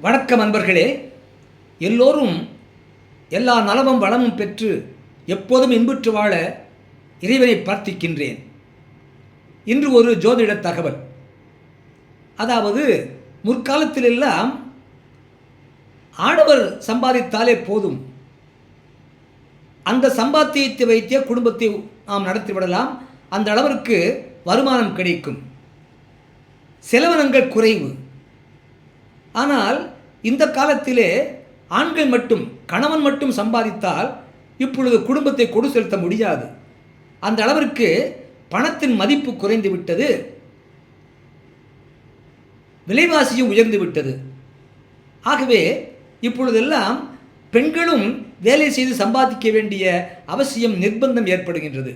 வணக்கம் அன்பர்களே. எல்லோரும் எல்லா நலமும் வளமும் பெற்று எப்போதும் இன்புற்று வாழ இறைவனை பிரார்த்திக்கின்றேன். இன்று ஒரு ஜோதிட தகவல். அதாவது முற்காலத்திலெல்லாம் ஆடவர் சம்பாதித்தாலே போதும். அந்த சம்பாத்தியத்தை வைத்தே குடும்பத்தை நாம் நடத்திவிடலாம் அந்த அளவிற்கு வருமானம் கிடைக்கும். செலவினங்கள் குறைவு. ஆனால் இந்த காலத்திலே ஆண்கள் மட்டும் கணவன் மட்டும் சம்பாதித்தால் இப்பொழுது குடும்பத்தை கொடு செலுத்த முடியாது. அந்த அளவிற்கு பணத்தின் மதிப்பு குறைந்து விட்டது. விலைவாசியும் உயர்ந்து விட்டது. ஆகவே இப்பொழுதெல்லாம் பெண்களும் வேலை செய்து சம்பாதிக்க வேண்டிய அவசியம் நிர்பந்தம் ஏற்படுகின்றது.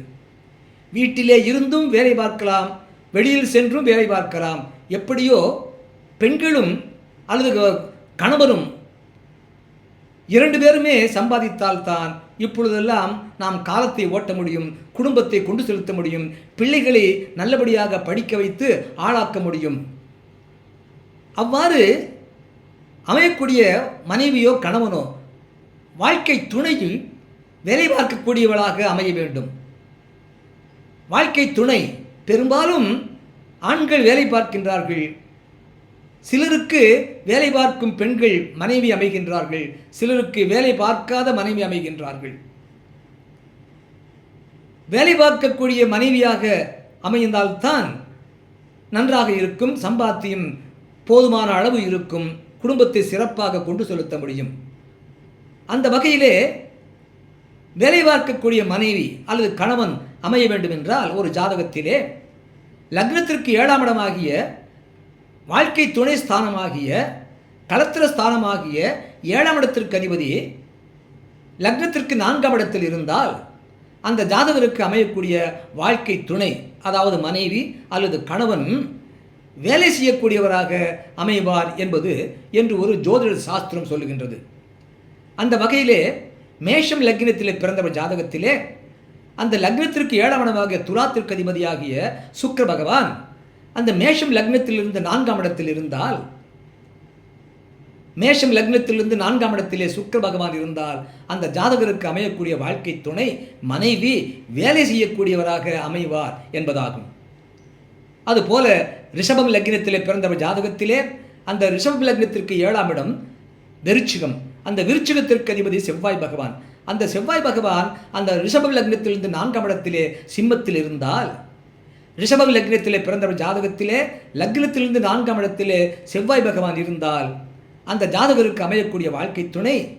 வீட்டிலே இருந்தும் வேலை பார்க்கலாம் வெளியில் சென்றும் வேலை பார்க்கலாம். எப்படியோ பெண்களும் அல்லது கணவரும் இரண்டு பேருமே சம்பாதித்தால்தான் இப்பொழுதெல்லாம் நாம் காலத்தை ஓட்ட முடியும் குடும்பத்தை கொண்டு செலுத்த முடியும் பிள்ளைகளை நல்லபடியாக படிக்க வைத்து ஆளாக்க முடியும். அவ்வாறு அமையக்கூடிய மனைவியோ கணவனோ வாழ்க்கை துணையில் வேலை பார்க்கக்கூடியவளாக அமைய வேண்டும். வாழ்க்கை துணை பெரும்பாலும் ஆண்கள் வேலை பார்க்கின்றார்கள். சிலருக்கு வேலை பார்க்கும் பெண்கள் மனைவி அமைகின்றார்கள் சிலருக்கு வேலை பார்க்காத மனைவி அமைகின்றார்கள். வேலை பார்க்கக்கூடிய மனைவியாக அமைந்தால்தான் நன்றாக இருக்கும் சம்பாத்தியம் போதுமான அளவு இருக்கும் குடும்பத்தை சிறப்பாக கொண்டு செலுத்த முடியும். அந்த வகையிலே வேலை பார்க்கக்கூடிய மனைவி அல்லது கணவன் அமைய வேண்டும் என்றால் ஒரு ஜாதகத்திலே லக்னத்திற்கு ஏழாம் இடமாகிய வாழ்க்கை துணை ஸ்தானமாகிய களத்திர ஸ்தானமாகிய ஏழாம் இடத்திற்கு அதிபதி லக்னத்திற்கு நான்காம் இடத்தில் இருந்தால் அந்த ஜாதகருக்கு அமையக்கூடிய வாழ்க்கை துணை அதாவது மனைவி அல்லது கணவன் வேலை செய்யக்கூடியவராக அமைவார் என்பது என்று ஒரு ஜோதிட சாஸ்திரம் சொல்லுகின்றது. அந்த வகையிலே மேஷம் லக்னத்திலே பிறந்தவர் ஜாதகத்திலே அந்த லக்னத்திற்கு ஏழாவனமாகிய துலாத்திற்கு அதிபதியாகிய சுக்கர பகவான் அந்த மேஷம் லக்னத்திலிருந்து நான்காம் இடத்தில் இருந்தால் மேஷம் லக்னத்திலிருந்து நான்காம் இடத்திலே சுக்கர பகவான் இருந்தால் அந்த ஜாதகருக்கு அமையக்கூடிய வாழ்க்கை துணை மனைவி வேலை செய்யக்கூடியவராக அமைவார் என்பதாகும். அதுபோல ரிஷபம் லக்னத்திலே பிறந்தவர் ஜாதகத்திலே அந்த ரிஷபம் லக்னத்திற்கு ஏழாம் இடம் விருச்சிகம். அந்த விருச்சிகத்திற்கு அதிபதி செவ்வாய் பகவான். அந்த செவ்வாய் பகவான் அந்த ரிஷபம் லக்னத்திலிருந்து நான்காம் இடத்திலே சிம்மத்தில் இருந்தால் ரிஷபம் லக்னத்திலே பிறந்தவர் ஜாதகத்திலே லக்னத்திலிருந்து நான்காம் இடத்திலே செவ்வாய் பகவான் இருந்தால் அந்த ஜாதகருக்கு அமையக்கூடிய வாழ்க்கை துணை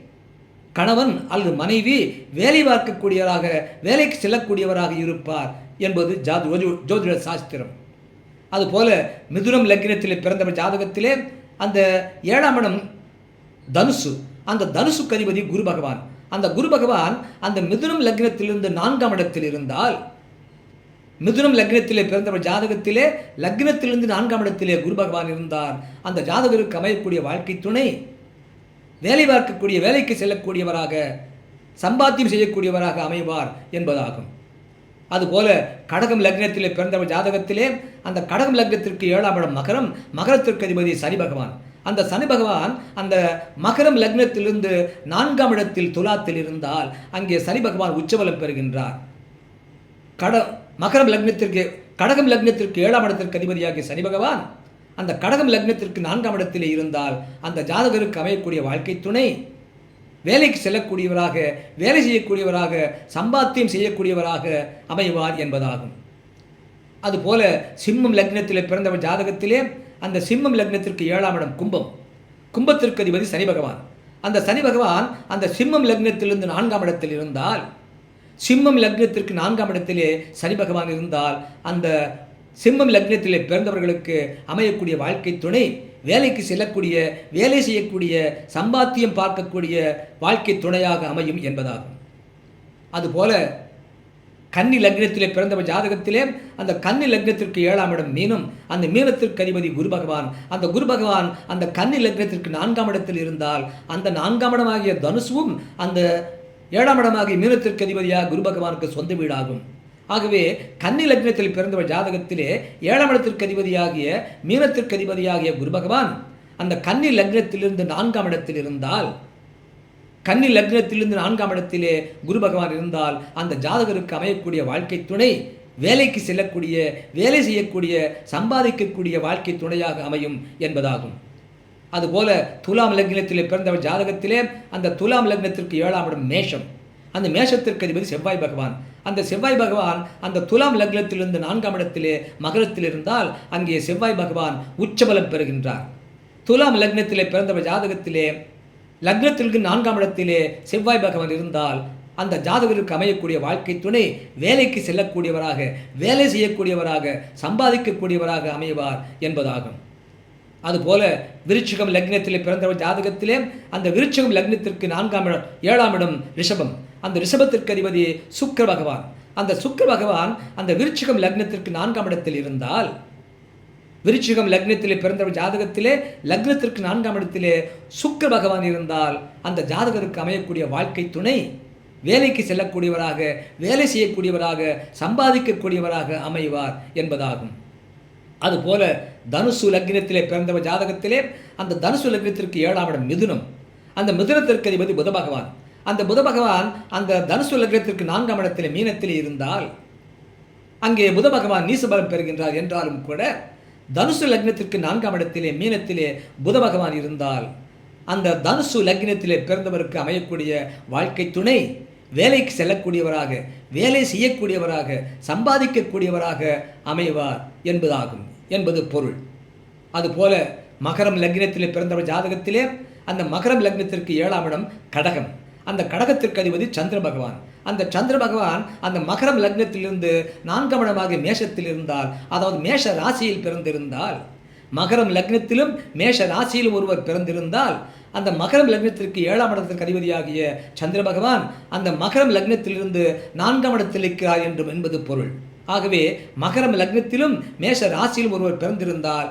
கணவன் அல்லது மனைவி வேலை பார்க்கக்கூடியவராக வேலைக்கு செல்லக்கூடியவராக இருப்பார் என்பது ஜாது ஜோதிட சாஸ்திரம். அதுபோல மிதுனம் லக்னத்திலே பிறந்தவர் ஜாதகத்திலே அந்த ஏழாம் இடம் தனுசு. அந்த தனுசு கதிபதி குரு பகவான். அந்த குரு பகவான் அந்த மிதுனம் லக்னத்திலிருந்து நான்காம் இடத்தில் இருந்தால் மிதுனம் லக்னத்திலே பிறந்தவர் ஜாதகத்திலே லக்னத்திலிருந்து நான்காம் இடத்திலே குரு பகவான் இருந்தார். அந்த ஜாதகருக்கு அமையக்கூடிய வாழ்க்கை துணை வேலை பார்க்கக்கூடிய வேலைக்கு செல்லக்கூடியவராக சம்பாத்தியம் செய்யக்கூடியவராக அமைவார் என்பதாகும். அதுபோல கடகம் லக்னத்திலே பிறந்தவர் ஜாதகத்திலே அந்த கடகம் லக்னத்திற்கு ஏழாம் இடம் மகரம் மகரத்திற்கு அதிபதி சனி பகவான். அந்த சனி பகவான் அந்த மகரம் லக்னத்திலிருந்து நான்காம் இடத்தில் துலாத்தில் இருந்தால் அங்கே சனி பகவான் உச்சபலம் பெறுகின்றார். கட மகரம் லக்னத்திற்கு கடகம் லக்னத்திற்கு ஏழாம் இடத்திற்கு அதிபதியாகிய சனி பகவான் அந்த கடகம் லக்னத்திற்கு நான்காம் இடத்திலே இருந்தால் அந்த ஜாதகருக்கு அமையக்கூடிய வாழ்க்கை துணை வேலைக்கு செல்லக்கூடியவராக வேலை செய்யக்கூடியவராக சம்பாத்தியம் செய்யக்கூடியவராக அமைவார் என்பதாகும். அதுபோல சிம்மம் லக்னத்திலே பிறந்தவர் ஜாதகத்திலே அந்த சிம்மம் லக்னத்திற்கு ஏழாம் இடம் கும்பம். கும்பத்திற்கு அதிபதி சனி பகவான். அந்த சனி பகவான் அந்த சிம்மம் லக்னத்திலிருந்து நான்காம் இடத்தில் இருந்தால் சிம்மம் லக்னத்திற்கு நான்காம் இடத்திலே சனி பகவான் இருந்தால் அந்த சிம்மம் லக்னத்திலே பிறந்தவர்களுக்கு அமையக்கூடிய வாழ்க்கை துணை வேலைக்கு செல்லக்கூடிய வேலை செய்யக்கூடிய சம்பாத்தியம் பார்க்கக்கூடிய வாழ்க்கை துணையாக அமையும் என்பதாகும். அதுபோல கன்னி லக்னத்திலே பிறந்தவர் ஜாதகத்திலே அந்த கன்னி லக்னத்திற்கு ஏழாம் இடம் மீனும் அந்த மீனத்திற்கு அதிபதி குரு பகவான். அந்த குரு பகவான் அந்த கன்னி லக்னத்திற்கு நான்காம் இடத்தில் இருந்தால் அந்த நான்காம் இடமாகிய தனுசுவும் அந்த ஏழாம் இடமாகிய மீனத்திற்கு அதிபதியாக குரு பகவானுக்கு சொந்த வீடாகும். ஆகவே கன்னி லக்னத்தில் பிறந்தவர் ஜாதகத்திலே ஏழாம் இடத்திற்கு அதிபதியாகிய மீனத்திற்கு அதிபதியாகிய குரு பகவான் அந்த கன்னி லக்னத்திலிருந்து நான்காம் இடத்தில் இருந்தால் கன்னி லக்னத்திலிருந்து நான்காம் இடத்திலே குரு பகவான் இருந்தால் அந்த ஜாதகருக்கு அமையக்கூடிய வாழ்க்கை துணை வேலைக்கு செல்லக்கூடிய வேலை செய்யக்கூடிய சம்பாதிக்கக்கூடிய வாழ்க்கை துணையாக அமையும் என்பதாகும். அதுபோல துலாம் லக்னத்திலே பிறந்தவர் ஜாதகத்திலே அந்த துலாம் லக்னத்திற்கு ஏழாம் இடம் மேஷம். அந்த மேஷத்திற்கு அதிபதி செவ்வாய் பகவான். அந்த செவ்வாய் பகவான் அந்த துலாம் லக்னத்திலிருந்து நான்காம் இடத்திலே மகரத்தில் இருந்தால் அங்கே செவ்வாய் பகவான் உச்சபலம் பெறுகின்றார். துலாம் லக்னத்திலே பிறந்தவர் ஜாதகத்திலே லக்னத்திற்கு நான்காம் இடத்திலே செவ்வாய் பகவான் இருந்தால் அந்த ஜாதகருக்கு அமையக்கூடிய வாழ்க்கை துணை வேலைக்கு செல்லக்கூடியவராக வேலை செய்யக்கூடியவராக சம்பாதிக்கக்கூடியவராக அமைவார் என்பதாகும். அதுபோல விருச்சிகம் லக்னத்திலே பிறந்தவர் ஜாதகத்திலே அந்த விருச்சிகம் லக்னத்திற்கு நான்காம் இடம் ஏழாம் இடம் ரிஷபம். அந்த ரிஷபத்திற்கு அதிபதி சுக்கர பகவான். அந்த சுக்கர பகவான் அந்த விருச்சிகம் லக்னத்திற்கு நான்காம் இடத்தில் இருந்தால் விருச்சிகம் லக்னத்திலே பிறந்தவர் ஜாதகத்திலே லக்னத்திற்கு நான்காம் இடத்திலே சுக்கர பகவான் இருந்தால் அந்த ஜாதகத்திற்கு அமையக்கூடிய வாழ்க்கை துணை வேலைக்கு செல்லக்கூடியவராக வேலை செய்யக்கூடியவராக சம்பாதிக்கக்கூடியவராக அமைவார் என்பதாகும். அதுபோல தனுசு லக்னத்திலே பிறந்தவர் ஜாதகத்திலே அந்த தனுசு லக்னத்திற்கு ஏழாம் இடம் மிதுனம். அந்த மிதுனத்திற்கு அதிபதி புத பகவான். அந்த புத பகவான் அந்த தனுசு லக்னத்திற்கு நான்காம் இடத்திலே மீனத்திலே இருந்தால் அங்கே புத பகவான் நீசபலம் பெறுகின்றார் என்றாலும் கூட தனுசு லக்னத்திற்கு நான்காம் இடத்திலே மீனத்திலே புத பகவான் இருந்தால் அந்த தனுசு லக்னத்திலே பிறந்தவருக்கு அமையக்கூடிய வாழ்க்கை துணை வேலைக்கு செல்லக்கூடியவராக வேலை செய்யக்கூடியவராக சம்பாதிக்கக்கூடியவராக அமைவார் என்பதாகும். என்பது பொருள். அதுபோல மகரம் லக்னத்திலே பிறந்தவர் ஜாதகத்திலே அந்த மகரம் லக்னத்திற்கு ஏழாம் இடம் கடகம். அந்த கடகத்திற்கு அதிபதி சந்திர பகவான். அந்த சந்திர பகவான் அந்த மகரம் லக்னத்திலிருந்து நான்காம் இடமாக மேஷத்தில் இருந்தால் அதாவது மேஷ ராசியில் பிறந்திருந்தால் மகரம் லக்னத்திலும் மேஷ ராசியிலும் ஒருவர் பிறந்திருந்தால் அந்த மகரம் லக்னத்திற்கு ஏழாம் இடத்திற்கு அதிபதியாகிய சந்திர பகவான் அந்த மகரம் லக்னத்திலிருந்து நான்காம் இடத்தில் இருக்கிறார் என்றும் என்பது பொருள். ஆகவே மகரம் லக்னத்திலும் மேஷ ராசியிலும் ஒருவர் பிறந்திருந்தால்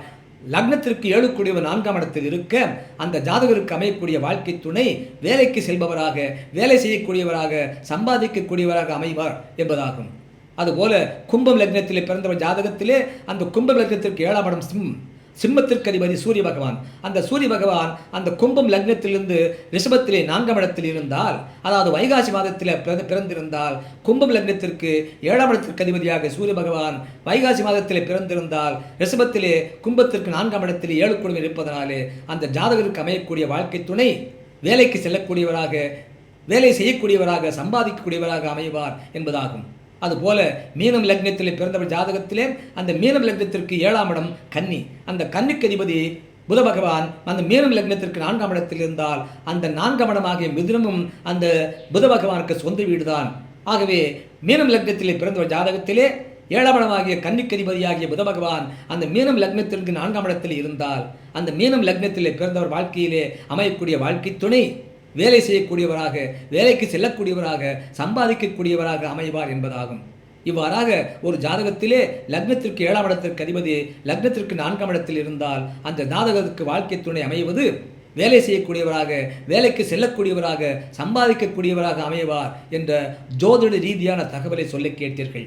லக்னத்திற்கு ஏழுக்கூடியவர் நான்காம் இடத்தில் இருக்க அந்த ஜாதகருக்கு அமையக்கூடிய வாழ்க்கை துணை வேலைக்கு செல்பவராக வேலை செய்யக்கூடியவராக சம்பாதிக்கக்கூடியவராக அமைவார் என்பதாகும். அதுபோல கும்பம் லக்னத்திலே பிறந்தவர் ஜாதகத்திலே அந்த கும்பம் லக்னத்திற்கு ஏழாம் இடம் சிம் சிம்மத்திற்கு அதிபதி சூரிய பகவான். அந்த சூரிய பகவான் அந்த கும்பம் லக்னத்திலிருந்து ரிஷபத்திலே நான்காம் இடத்தில் இருந்தால் அதாவது வைகாசி மாதத்தில் பிறந்து பிறந்திருந்தால் கும்பம் லக்னத்திற்கு ஏழாம் இடத்திற்கு அதிபதியாக சூரிய பகவான் வைகாசி மாதத்திலே பிறந்திருந்தால் ரிஷபத்திலே கும்பத்திற்கு நான்காம் இடத்தில் ஏழு குடும்பம் இருப்பதனாலே அந்த ஜாதகருக்கு அமையக்கூடிய வாழ்க்கை துணை வேலைக்கு செல்லக்கூடியவராக வேலை செய்யக்கூடியவராக சம்பாதிக்கக்கூடியவராக அமைவார் என்பதாகும். அதுபோல மீனம் லக்னத்தில் பிறந்தவர் ஜாதகத்திலே அந்த மீனம் லக்னத்திற்கு ஏழாம் இடம் கன்னி. அந்த கன்னிக்கு அதிபதி புத பகவான் அந்த மீனம் லக்னத்திற்கு நான்காம் இடத்தில் இருந்தால் அந்த நான்காம் இடமாகிய மிதுனமும் அந்த புத பகவானுக்கு சொந்த வீடுதான். ஆகவே மீனம் லக்னத்திலே பிறந்தவர் ஜாதகத்திலே ஏழாம் இடமாகிய கன்னிக்கதிபதியாகிய புத பகவான் அந்த மீனம் லக்னத்திற்கு நான்காம் இடத்தில் இருந்தால் அந்த மீனம் லக்னத்திலே பிறந்தவர் வாழ்க்கையிலே அமையக்கூடிய வாழ்க்கை துணை. வேலை செய்யக்கூடியவராக வேலைக்கு செல்லக்கூடியவராக சம்பாதிக்கக்கூடியவராக அமைவார் என்பதாகும். இவ்வாறாக ஒரு ஜாதகத்திலே லக்னத்திற்கு ஏழாம் இடத்திற்கு அதிபதி லக்னத்திற்கு நான்காம் இடத்தில் இருந்தால் அந்த ஜாதகத்துக்கு வாழ்க்கை துணை அமைவது வேலை செய்யக்கூடியவராக வேலைக்கு செல்லக்கூடியவராக சம்பாதிக்கக்கூடியவராக அமைவார் என்ற ஜோதிட ரீதியான தகவலை சொல்லி கேட்டீர்கள்.